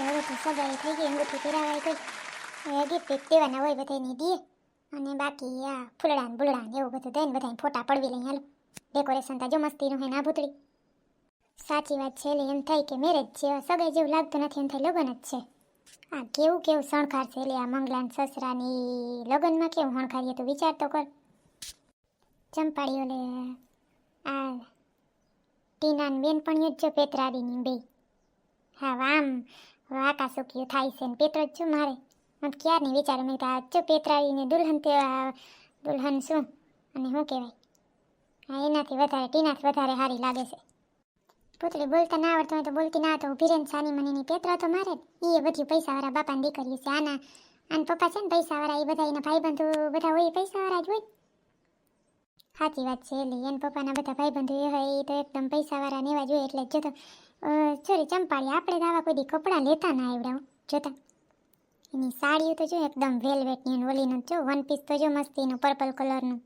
હવે તો સગાઈ થઈ ગઈ, અંગૂઠી પહેરાવાય ગઈ. હજી બીફ્ટ દેવાના હોય બધાને દે. અને બાકી આ ફૂલડાન બુલડાન એવું બધું દઈને બધાને ફોટા પડવી લઈ હાલો. ડેકોરેશન તો જો મસ્તીનું હે ના ભૂતળી. સાચી વાત છે એમ થાય કે મેરેજ છે સગાઈ જેવું લાગતું નથી, એમ થાય લગ્ન જ છે. આ કેવું કેવું શણગાર છે એટલે આ મંગલાન સસરાની લગ્નમાં કેવું શણગારીએ તો વિચાર તો કર. ચંપાડી લે, આ ટીનાન બેનપણીઓ જ જો, પેતરાડીની બે. હા આમ વાકા સુક્યું થાય છે ને પેત્રો જ છું મારે. મને નહીં વિચાર મેં આ જો પેતરાડીને દુલ્હન તે દુલ્હન શું? અને શું કહેવાય? હા એનાથી વધારે, ટીનાથી વધારે સારી લાગે છે. પુતળી બોલતા ના આવડતું હોય તો બોલતી ના તો ઊભી રહીને સાની મનીની. પેતરા તો મારે જ. એ બધી પૈસાવાળા બાપાને દીકરી છે. આના અને પપ્પા છે ને પૈસાવાળા એ બધા એના ભાઈબંધુ બધા હોય પૈસાવાળા જ હોય. સાચી વાત છે, એટલે એના પપ્પાના બધા ભાઈબંધુ એ હોય તો એકદમ પૈસાવાળા ને એવા જોઈએ એટલે જો તો સોરી ચંપાળી, આપણે દાવા કોઈ દી કપડાં લેતા ના આવડાવું જોતા. એની સાડીઓ તો જો એકદમ વેલવેટની અને ઓલીનું જો વન પીસ તો જો મસ્તીનું પર્પલ કલરનું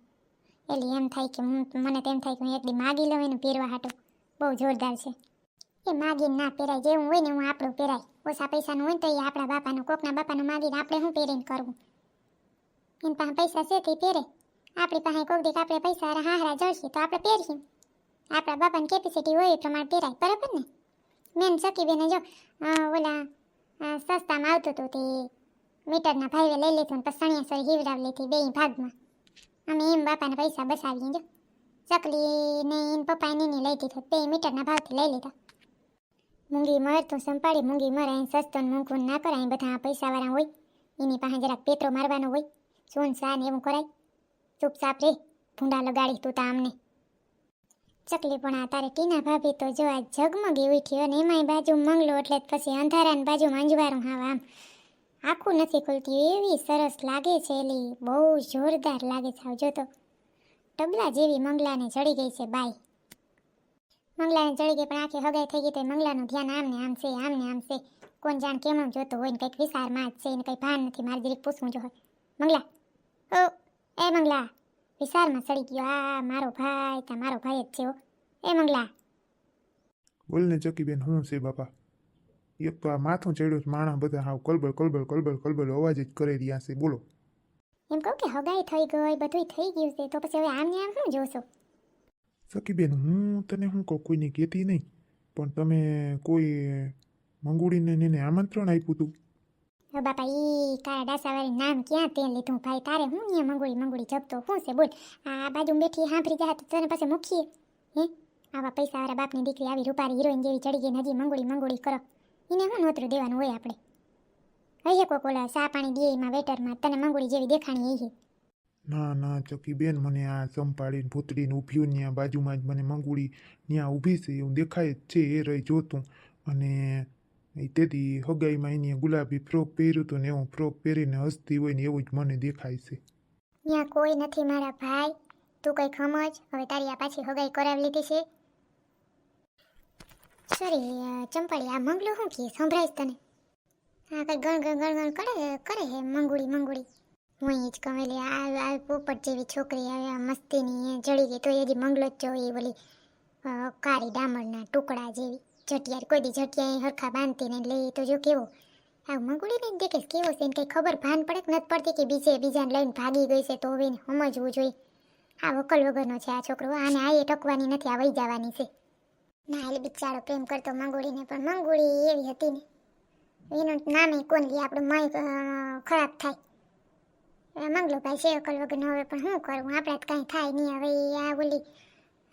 એટલે એમ થાય કે હું, મને તેમ થાય કે હું એક દી માગી લઉં એનું પહેરવા હાટું. બહુ જોરદાર છે. એ માગીને ના પહેરાય, જેવું હોય ને હું આપણું પહેરાય. ઓછા પૈસાનું હોય ને તો એ આપણા બાપાનું, કોકના બાપાનું માગીને આપણે શું પહેરીને કરવું? એની પાસે પૈસા છે તે પહેરે. આપણી પાસે કોક દીક આપણે પૈસા હારા જળશે તો આપણે પહેરીએ આપણા બાપાની કેપેસિટી હોય એ પ્રમાણે પહેરાય, બરાબર ને? મેન સકી બેને જો ઓલા સસ્તામાં આવતું હતું તે મીટરના ભાવે લઈ લીધું ને પસણિયા સોય હિવડાવી લીધી બે ભાગમાં. અમે એમ બાપાના પૈસા બસાવીએ જો ચકલી ને એમ પપ્પાએ નીની લઈ દીધો બે મીટરના ભાવથી લઈ લીધા. મૂંગી મર તો સંપાડી, મૂંગી મર, અહીં સસ્તો મૂંઘું ના કરાય બધા પૈસાવાળા હોય. એની પાસે જરાક પેત્રો મારવાનો હોય, સોન સા ને એવું કરાય. ચૂપચાપ રે, ભૂંડા લગાડી તું તા અમને ચકલી પણ આ તારે ટીના ભાભી તો જો આ જગમગી ઉઠ્યો અને એમાંય બાજુ મંગલો એટલે જ પછી અંધારાની બાજુ મંજવારું હાવ આમ. આખું નથી ખુલતી, એવી સરસ લાગે છે એલી. બહુ જોરદાર લાગે છે. આવજો તો. ટબલા જેવી મંગલાને ચડી ગઈ છે બાઈ. મંગલાને ચડી ગઈ પણ આખી હગાઈ થઈ ગઈ તો મંગલાનું ધ્યાન આમને આમ છે, આમને આમ છે. કોણ જાણ કેમનું જોતું હોય ને કંઈક વિચારમાં જ છે ને કંઈ ભાન નથી. મારે જરીક પૂછવું જો હોય. મંગલા. ઓ, એ મંગલા. વિચારમાં સડી ગયો આ મારો ભાઈ તા મારો ભાઈ જ છે હો. એ મંગલા. બોલને ચકીબેન હું છે બાપા? એક તો આ માથું ચડ્યું છે માણસ બધા હાવ કલબલ કલબલ કલબલ કલબલ અવાજ જ કરી રહ્યા છે. બોલો. એમ કહું કે હગાઈ થઈ ગઈ બધું થઈ ગયું છે તો પછી હવે આમને આમ શું જોશો? સખીબેન હું તને શું કહું કોઈને કહેતી નહીં પણ તમે કોઈ મંગુડીને એને આમંત્રણ આપ્યું હતું? હવે બાપા, ઈ તારા ડાસાવાળી નામ ક્યાં તે લીધું? ભાઈ, તારે હું અહીંયા મંગોળી મંગોળી જપતો? શું છે? બોલ. આ બાજુ બેઠી સાંભળી જાય તો તને પાસે મૂકીએ. હે? આવા પૈસાવાળા બાપની દીકરી આવી રૂપારી હિરોઈન જેવી ચડી ગઈ ને હજી મંગોળી મંગોળી કરો. એને શું નોતરું દેવાનું હોય આપણે. હઈએ કોક સા પાણી દે એમાં વેટરમાં, તને મંગોળી જેવી દેખાણી એ ના ના ચકીબેન મને આ સંપાડીને ભૂતડીને ઊભ્યું ત્યાં બાજુમાં જ મને મંગોળી ત્યાં ઊભી છે, એવું દેખાય છે, એ રહી જોતું. અને એ તેથી હગાઈમાં એની ગુલાબી ફ્રોક પહેર્યું હતું ને એવું ફ્રોક પહેરીને હસતી હોય ને એવું જ મને દેખાય છે. ત્યાં કોઈ નથી મારા ભાઈ. તું કઈ ખમજ? હવે તારી આ પાછી હગાઈ કરાવી લીધી છે. સોરી ચંપાળી આ મંગલું શું કહે સંભળાઈશ તને. હા કઈ ગણ ગણ ગણ ગણ કરે કરે હે મંગુડી મંગુડી હું જ કમેલી આ આ પોપટ જેવી છોકરી આવે આ મસ્તીની જડી ગઈ તો એ હજી મંગલો જ જોઈ એ બોલી અ, કાળી ડામરના ટુકડા જેવી. જટિયાર, કોઈ દી જટિયા એ હરખા બાંધતી ને એટલે તો જો કેવો? આ મંગુડી ને દેખે કેવો છે કઈ ખબર ભાન પડે કે નથી પડતી કે બીજે બીજાને લઈને ભાગી ગઈ છે, તો હવે સમજવું જોઈએ. આ વકલ વગરનો છે આ છોકરો, આને આ એ ટકવાની નથી, આ વહી જવાની છે. ના એટલે બિચારો પ્રેમ કરતો મંગુડીને, પણ મંગુડી એવી હતી ને. એનું નામે કોણ લે, આપણું મય ખરાબ થાય. મંગલોભાઈ છે અકલ વગરનો, હવે પણ શું કરવું? આપણે કાંઈ થાય નહીં, હવે આ ઓલી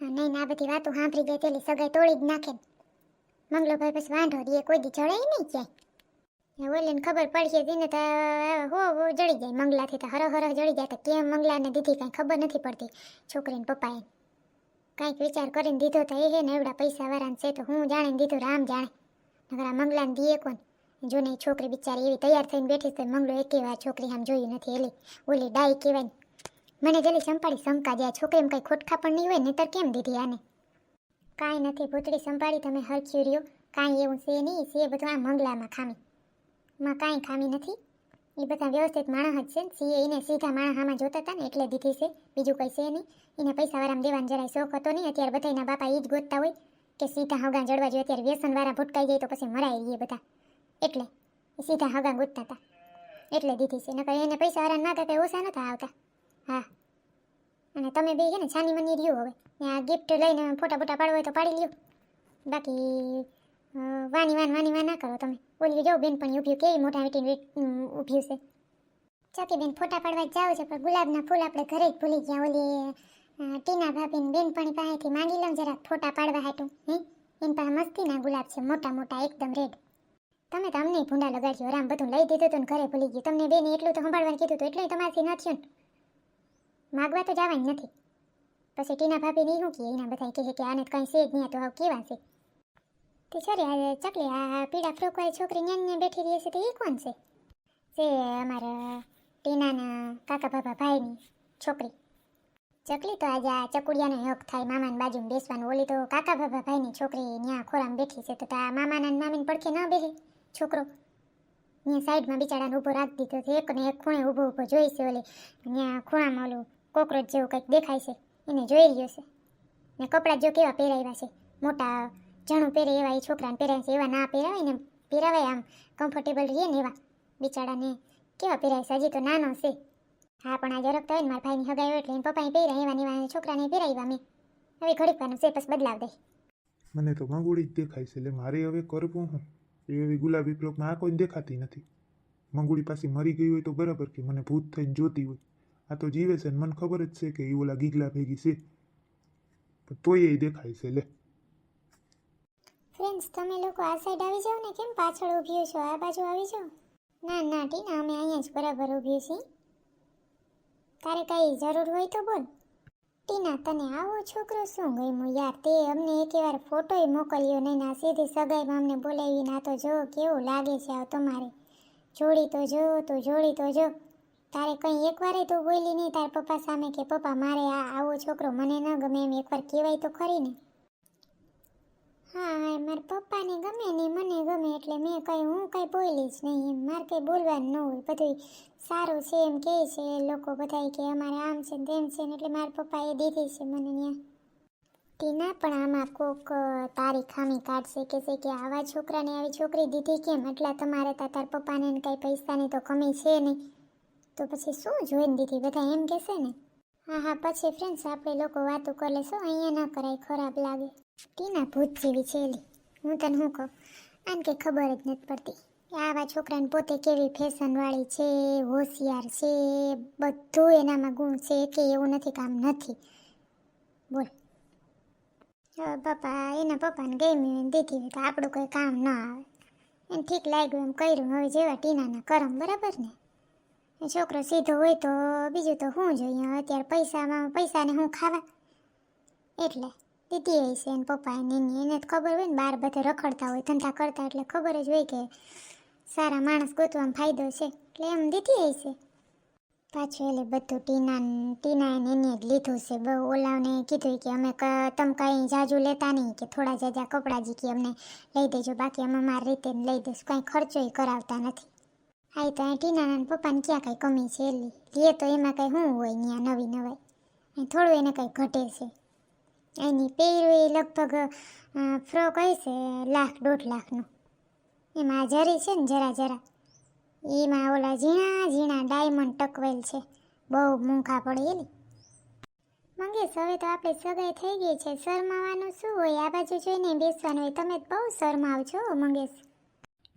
નહીં ના બધી વાતો સાંભળી જાય, તેલી સગાઈ તોડી જ નાખે ને. મંગલુભાઈ પછી વાંઢો દે કોઈ દી જડાય નહીં ક્યાંય. ઓલીને ખબર પડશે તેને તો, હો હો જડી જાય મંગલાથી તો હર હર જડી જાય, તો કેમ મંગલાને દીધી કાંઈ ખબર નથી પડતી છોકરીને પપ્પાએ. કાંઈક વિચાર કરીને દીધો તો એ હે ને એવડા પૈસા વાળાને છે તો હું જાણે ને દીધું, રામ જાણે. નગર આ મંગલાને દીએ કોણ? જો ને છોકરી બિચારી એવી તૈયાર થઈને બેઠી તો મંગલો એકે વાર છોકરી આમ જોયું નથી, એલી, ઓલી ડાઈ કહેવાય. મને જલી સંપાડી શંકા જાય એમ કંઈ ખોટખા પણ નહીં હોય નહીતર કેમ દીધી આને? કાંઈ નથી ભૂતળી સંભાળી તમે હરખ્યું રહ્યો. કાંઈ એવું છે નહીં, છે બધું મંગલામાં ખામી. માં કાંઈ ખામી નથી. એ બધા વ્યવસ્થિત માણસ જ છે સીએ એને સીધા માણસ આમાં જોતા હતા ને, એટલે દીધી છે. બીજું કંઈ છે નહીં. એને પૈસા વાળામાં દેવાનો જરાય શોખ હતો નહીં. અત્યારે બધા એના બાપા એ જ ગોતતા હોય કે સીધા હગા જડવા જોઈએ. અત્યારે વ્યસન વાળા ભૂટકાઈ જાય તો પછી મરાય એ બધા. એટલે સીધા હગા ગોતતા હતા. એટલે દીધી છે. નકર એને પૈસા વાળાને માગે કંઈ ઓછા નતા આવતા. હા. અને તમે બે છે ને છાની મની રહ્યો હવે. ને આ ગિફ્ટ લઈને ફોટા ફોટા પાડવા હોય તો પાડી લ્યો. બાકી વાની વાન વાની વાન ના કરો તમે. ઓલી જાઓ બેન પણ ઊભી કેવી મોટા વીટીને ઊભી છે ચાકી બેન ફોટા પાડવા જાવ છે, પણ ગુલાબના ફૂલ આપણે ઘરે જ ભૂલી ગયા. ઓલી ટીના ભાભીને બેનપણી પાસેથી માંગી લઉં જરાક ફોટા પાડવા હાટું, હે? એની પાસે મસ્તીના ગુલાબ છે, મોટા મોટા, એકદમ રેડ તમે તો અમને ભૂંડા લગાડ્યો રામ બધું લઈ દીધું હતું ઘરે ભૂલી ગયું. તમને બેને એટલું તો સંભાળવાનું કીધું હતું એટલે તમારાથી ન થયું માગવા તો જવાની નથી. પછી ટીના ભાભી નહીં શું કે એના બધા કહે કે આને કંઈ છે જ નહીં તો હવે કેવા છે. તે છોરી આ ચકલી, આ પીળા ફ્રોકવાળી છોકરી ન્યાન બેઠી રહી છે તો એ કોણ છે? છે અમારા ટીનાના કાકા બાબા ભાઈની છોકરી. ચકલી તો આજે આ ચકુડિયાનો હક થાય, મામાની બાજુમાં બેસવાનું. ઓલી તો કાકા બાબા ભાઈની છોકરી ત્યાં ખોરામાં બેઠી છે તો તા મામાના ને પડખે ન બેસે છોકરો. ત્યાં સાઈડમાં બિચારાને ઊભો રાખી દીધો છે. એકને એક ખૂણે ઊભો ઊભો જોઈ છે ઓલી. ત્યાં ખૂણામાં ઓલું કોકરોચ જેવું કંઈક દેખાય છે, એને જોઈ રહ્યો છે. ને કપડાં જો કેવા પહેરાવ્યા છે, મોટા જણું પહેરે એવા, એ છોકરાને પહેરાય છે, એવા ના પહેરાવાય ને પહેરાવાય, આમ કમ્ફર્ટેબલ રહીએ ને એવા. બિચારાને કેવા પહેરાય છે, હજી તો નાનો છે. હા, પણ આજે જરાક તો હોય ને, મારા ભાઈની હગાયો એટલે એના પપ્પાએ પહેર્યા, એવા ને એવા છોકરાને પહેરાવ્યા મેં. હવે ઘડીક વાનું છે પછી બદલાવ દે. મને તો મંગોળી જ દેખાય છે, એટલે મારે હવે કરવું હું? એવી ગુલાબી ફ્રોકમાં આ કોઈ દેખાતી નથી. મંગોળી પાસે મરી ગઈ હોય તો બરાબર કે મને ભૂત થઈને જોતી હોય. આ તો જીવે છે મને ખબર જ છે કે એ ઓલા ગીગલા ભેગી છે. પણ તોય એ દેખાય છે, લે. ફ્રેન્ડ્સ તમે લોકો આ સાઈડ આવી જાઓ ને, કેમ પાછળ ઊભી છો? આ બાજુ આવી જાઓ. ના ના, ટીના, અમે અહીંયા જ બરાબર ઊભી છીએ. તારે કઈ જરૂર હોય તો બોલ. ટીના, તને આવો છોકરો શું ગમ્યો યાર? તે અમને એકવાર ફોટોય મોકલ્યો નહીં ના સીધી સગાઈમાં અમને બોલાવી ના તો જો કેવું લાગે છે આ તમારે. જોડી તો જો, તો જોડી તો જો. તારે કંઈ એકવારે તું બોલી નહીં તાર પપ્પા સામે કે, પપ્પા, મારે આ આવો છોકરો મને ન ગમે એમ એકવાર કહેવાય તો ખરી ને. હા હા મારા પપ્પાને ગમે ને મને ગમે એટલે મેં કંઈ, હું કંઈ બોલી જ નહીં એમ. મારે કંઈ બોલવાનું ન હોય. બધું સારું છે એમ કહે છે. લોકો બધાય કે અમારે આમ છે તેમ છે ને એટલે મારા પપ્પાએ દીધી છે મને ત્યાં તેના પણ આમાં કોક તારી ખામી કાઢશે કે છે કે આવા છોકરાને આવી છોકરી દીધી કેમ? એટલા તમારે તાર પપ્પાને કંઈ પૈસાની તો કમી છે નહીં. તો પછી શું જોઈને દીધી? બધા એમ કહેશે ને? હા હા, પછી ફ્રેન્ડ્સ આપણે લોકો વાતો કરી લેશું અહીંયા ન કરાય, ખરાબ લાગે. ટીના ભૂત જેવી છે એલી. હું તને શું કહું? આમ કે ખબર જ નથી પડતી કે આવા છોકરાને પોતે કેવી ફેશનવાળી છે, હોશિયાર છે, બધું એનામાં ગુણ છે, કે એવું નથી, કામ નથી. બોલ. પપ્પા, એના પપ્પાને ગમ્યું એને દીધી હોય તો આપણું કંઈ કામ ન આવે. એને ઠીક લાગ્યું એમ કર્યું. હવે જેવા ટીનાના કરમ, બરાબર ને? છોકરો સીધો હોય તો બીજું તો શું જોઈએ. અત્યારે પૈસામાં પૈસાને હું ખાવા? એટલે દીદી હશે છે એને પપ્પા એને, એની તો ખબર હોય ને બહાર બધે રખડતા હોય, ધંધા કરતા એટલે ખબર જ હોય કે સારા માણસ ગોતવામાં ફાયદો છે. એટલે એમ દીધી હશે પાછું એટલે બધું ટીના ટીના એને જ લીધું છે. બહુ ઓલાવને કીધું કે અમે તમે કાંઈ જાજુ લેતા નહીં કે થોડા જાજા કપડાં જી અમને લઈ દેજો, બાકી અમે મારી રીતે લઈ દઈશું. કાંઈ ખર્ચોય કરાવતા નથી. હા તો ટીનાના પપ્પાને ક્યાં કાંઈ કમી છે એલી. લે તો એમાં કાંઈ શું હોય ત્યાં નવી નવાઈ. થોડું એને કાંઈ ઘટે છે. એની પહેરવી લગભગ ફ્રોક હશે લાખ દોઢ લાખનું. એમાં જરી છે ને જરા જરા. એમાં ઓલા ઝીણા ઝીણા ડાયમંડ ટકવેલ છે. બહુ મૂંખા પડે એલી. મંગેશ, હવે તો આપણે સગાઈ થઈ ગઈ છે. શરમાવાનું શું હોય? આ બાજુ જોઈને બેસવાનું હોય. તમે બહુ શરમાવ છો મંગેશ.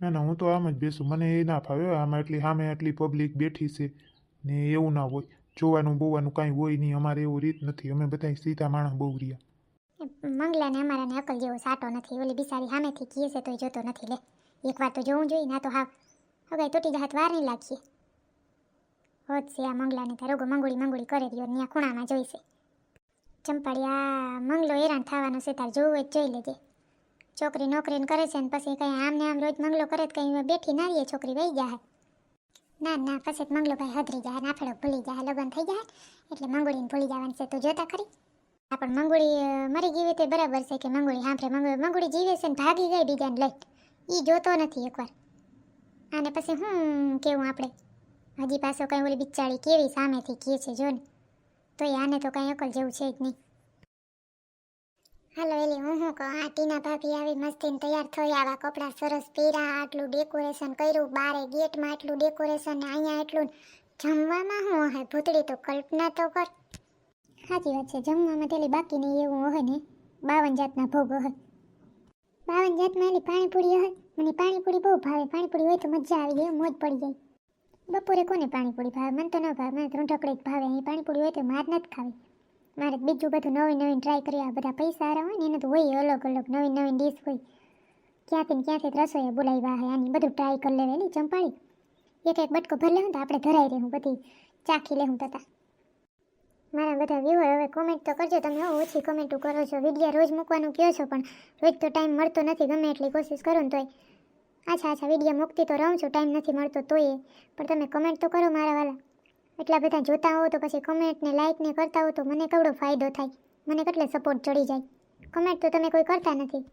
ના હું તો આમ જ બેસું. મને એ ના ફાવે. આમાં એટલી સામે એટલી પબ્લિક બેઠી છે ને એવું ના હોય. જોવાનું, બોવાનું કાંઈ હોય નહીં. અમારે એવું રીત નથી. અમે બધા સીધા માણસ બહુ રહ્યા. મંગલાને, અમારાને અકલ જેવો સાટો નથી. ઓલી બિસારી સામેથી કીએ છે, તોય જોતો નથી, લે. એકવાર તો જોવું જોઈએ, ના તો હા હવે તૂટી જાત વાર નહીં લાગીએ. હોત છે આ મંગલાને તારો રોગો મંગોળી મંગોળી કરે રહ્યો ત્યાં ખૂણામાં જોઈશે ચંપાડિયા મંગલો હેરાન થવાનો છે. તાર જોવું જ જોઈ લેજે. છોકરી નોકરીને કરે છે ને પછી કંઈ આમને આમ રોજ મંગલો કરે તો કંઈ બેઠી ના રહીએ, છોકરી વહી જાય ના ના, પછી તો મંગલો ભાઈ હદરી જાય નાફેડો ભૂલી જાય લગ્ન થઈ જાય એટલે મંગોળીને ભૂલી જવાનું છે, તું જોતા ખરી? હા, પણ મંગોળી મરી ગઈ તે બરાબર છે કે મંગોળી હાંભળે મંગોળી જીવે છે ને ભાગી ગઈ બીજાને લઈ એ જોતો નથી એકવાર. અને પછી હું કેવું આપણે હજી પાછો કંઈ ઓલી બિચારી કેવી સામેથી કહે છે જો ને તોય આને તો કંઈ અકલ જેવું છે જ નહીં. હાલો એલી, હું શું કહું? આ ટીના ભાભી આવી મસ્તીને તૈયાર થઈ, આવા કપડાં સરસ પહેર્યા, આટલું ડેકોરેશન કર્યું, બારે ગેટમાં આટલું ડેકોરેશન અહીંયા એટલું જમવામાં શું હે ભૂતળી તો કલ્પના તો કર. સાચી વાત છે, જમવામાં તેલી બાકી નહીં એવું હોય ને. બાવન જાતના ભોગ હોય. બાવન જાતમાં એલી પાણીપુરી હોય. મને પાણીપુરી બહુ ભાવે. પાણીપુરી હોય તો મજા આવી જાય, મોજ પડી જાય. બપોરે કોને પાણીપુરી ભાવે? મને તો ન ભાવે. મને ત્રણ ઢોકળી જ ભાવે. અહીં પાણીપુરી હોય તો માર નથી ખાવી. મારે બીજું બધું નવીન નવીન ટ્રાય કરી બધા પૈસા આરા હોય ને એને તો હોય અલગ અલગ નવીન નવીન ડીશ હોય. ક્યાંથી ને ક્યાંથી જ રસોઈ બોલાવ્યા હોય આની બધું ટ્રાય કરી લેવે ને ચંપાળી. એક એક બટકો ભરી લેવું તો આપણે ધરાઈ રહેવું, બધી ચાખી લેવું તથા. મારા બધા વ્યૂઅર હવે કોમેન્ટ તો કરજો તમે હવે ઓછી કોમેન્ટો કરો છો. વિડીયા રોજ મૂકવાનું કહો છો પણ રોજ તો ટાઈમ મળતો નથી, ગમે એટલી કોશિશ કરું ને તોય. અચ્છા અચ્છા વીડિયો મૂકતી તો રહું છું ટાઈમ નથી મળતો તોય. પણ તમે કમેન્ટ તો કરો મારા વાલા. એટલા બધા જોતા હો તો પછી કમેન્ટ ને લાઈક ને કરતા હો તો મને કેવડો ફાયદો થાય? મને કેટલે સપોર્ટ ચડી જાય? કમેન્ટ તો તમે કોઈ કરતા નથી.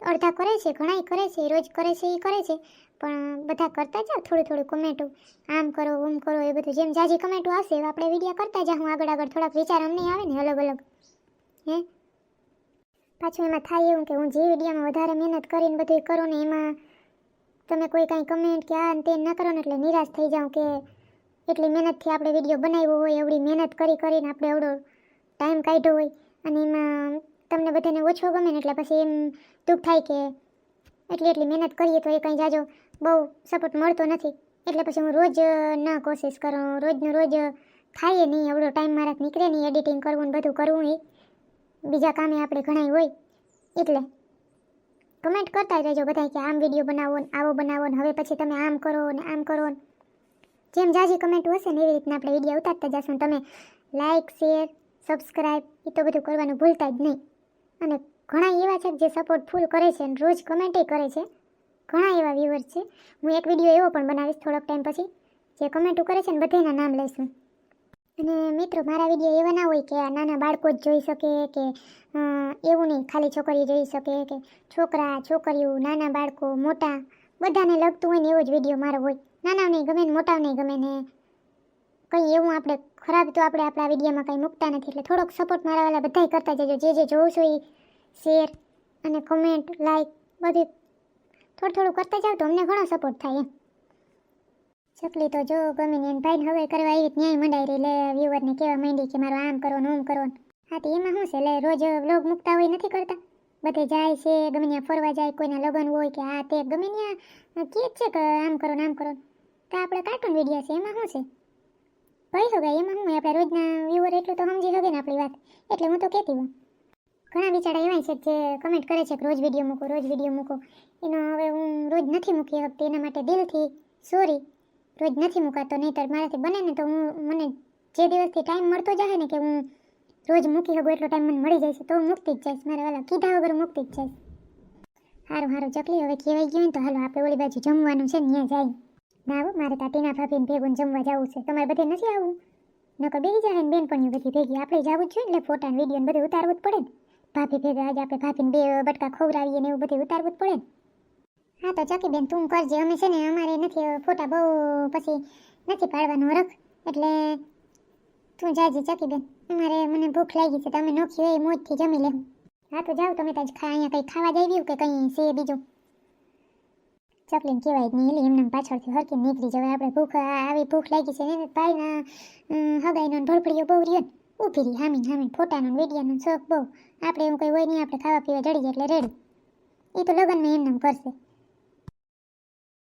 અડધા કરે છે, ઘણાય કરે છે, રોજ કરે છે એ કરે છે. પણ બધા કરતા જાઓ થોડું થોડું કમેન્ટો આમ કરો, ઓમ કરો, એ બધું જેમ જાજી કમેન્ટો આવશે આપણે વીડિયો કરતા જાઉં આગળ આગળ થોડાક વિચાર અમને આવે ને અલગ અલગ. હે? પાછું એમાં થાય એવું કે હું જે વિડીયોમાં વધારે મહેનત કરીને બધું કરું ને એમાં તમે કોઈ કાંઈ કમેન્ટ કે આ તે ન કરો ને એટલે નિરાશ થઈ જાઉં કે એટલી મહેનતથી આપણે વીડિયો બનાવ્યો હોય, એવડી મહેનત કરી કરીને આપણે એવડો ટાઈમ કાઢ્યો હોય. અને એમાં તમને બધાને ઓછો ગમે ને એટલે પછી એમ દુઃખ થાય કે એટલી એટલી મહેનત કરીએ તો એ કંઈ જાજો બહુ સપોર્ટ મળતો નથી. એટલે પછી હું રોજ ના કોશિશ કરું, રોજનું રોજ થાય નહીં, એવડો ટાઈમ મારા નીકળે નહીં એડિટિંગ કરવું ને બધું કરવું એ બીજા કામે આપણે ઘણાય હોય. એટલે કમેન્ટ કરતા જ રહેજો બધા કે આમ વીડિયો બનાવો ને આવો બનાવો ને હવે પછી તમે આમ કરો ને આમ કરો ને જેમ જાજી કમેન્ટ હશે ને એવી રીતના આપણે વીડિયો ઉતારતા જશું. તમે લાઇક શેર સબસ્ક્રાઈબ એ તો બધું કરવાનું ભૂલતા જ નહીં. અને ઘણા એવા છે જે સપોર્ટ ફૂલ કરે છે અને રોજ કમેન્ટે કરે છે. ઘણા એવા વ્યુઅર્સ છે. હું એક વીડિયો એવો પણ બનાવીશ થોડોક ટાઈમ પછી, જે કમેન્ટો કરે છે ને બધાના નામ લઈશું. અને મિત્રો, મારા વીડિયો એવા ના હોય કે આ નાના બાળકો જ જોઈ શકે કે એવું નહીં, ખાલી છોકરીઓ જોઈ શકે કે, છોકરા, છોકરીઓ, નાના બાળકો, મોટા, બધાને લગતું હોય ને એવો જ વીડિયો મારો હોય. નાનાને ગમે ને મોટાને ગમે ને કંઈ એવું આપણે ખરાબ તો આપણે આપણા વિડીયોમાં કંઈ મૂકતા નથી, એટલે થોડોક સપોર્ટ મારા વાળા બધાય કરતા જજો. જે જે જોઉં છું એ શેર અને કોમેન્ટ લાઈક બધી થોડું થોડું કરતા જાવ તો અમને ઘણો સપોર્ટ થાય એમ. ચકલી તો જો ગમે ને એને ભાઈને હવે કરવા એવી ન્યાય મંડાઈ રહી. લે, વ્યૂવરને કહેવા માંડી કે મારો આમ કરો ને ઓમ કરો હા, તો એમાં શું છે? લે, રોજ વ્લોગ મૂકતા હોય નથી કરતા? બધે જાય છે ગમે ત્યાં ફરવા જાય, કોઈના લગ્ન હોય કે આ તે ગમે ત્યાં કે છે કે આમ કરો ને આમ કરો તો આપણે કાર્ટૂન વીડિયો છે, એમાં શું છે? કહી શકાય એમાં શું આપણે રોજના વ્યુઅર એટલું તો સમજી શકે ને આપણી વાત. એટલે હું તો કહેતી હું ઘણા બિચારા એવા છે જે કમેન્ટ કરે છે કે રોજ વીડિયો મૂકો, રોજ વીડિયો મૂકો. એનો હવે હું રોજ નથી મૂકી શકતી, એના માટે દિલથી સોરી રોજ નથી મૂકાતો. નહીંતર મારાથી બને ને તો હું મને જે દિવસથી ટાઈમ મળતો જાય ને કે હું રોજ મૂકી શકું, એટલો ટાઈમ મને મળી જાય છે, તો હું મૂકતી જ જઈશ. મારે વાલા કીધા વગર મૂકતી જ જઈશ. સારું સારું ચકલી હવે કહેવાય ગયું ને તો હાલો, આપણે ઓલી બાજુ જમવાનું છે ને ત્યાં જાય. ના મારે તા ટીના ભાભીને ભેગું જમવા જવું છે. તમારે બધે નથી આવવું નકર બેસી જાય ને બેનપણીઓ બધી ભેગી. આપણે જવું જ જોઈએ એટલે ફોટા વીડિયો બધું ઉતારવું જ પડે ને. ભાભી ભેગા આજે આપણે ભાભીને બે બટકા ખવડાવીએ ને એવું બધું ઉતારવું જ પડે ને. હા, તો ચોકી બેન, તું કરજે. અમે છે ને, અમારે નથી ફોટા બહુ પછી નથી પાડવાનો રખ એટલે તું જાજે ચકી બેન. અમારે મને ભૂખ લાગી છે તમે નોખી હોય મોજથી જમી લેવું હા, તો જાઓ, તમે ત્યાં અહીંયા કંઈ ખાવા જઈ કે કંઈ છે બીજું? ચકલીને કહેવાય જ નહીં. એટલે એમને પાછળથી હરકી નીકળી જવાય. આપણે ભૂખ આવી ભૂખ લાગી છે ને, ના હગાઈનો ભરભડીઓ બહુ રહ્યો ઊભી રહી, હામીને હામીને, ફોટાનો ને શોખ બહુ. આપણે એવું કંઈ હોય નહીં, આપણે ખાવા પીવા જડી એટલે રેડી એ તો લગ્નમાં એમને એમ કરશે.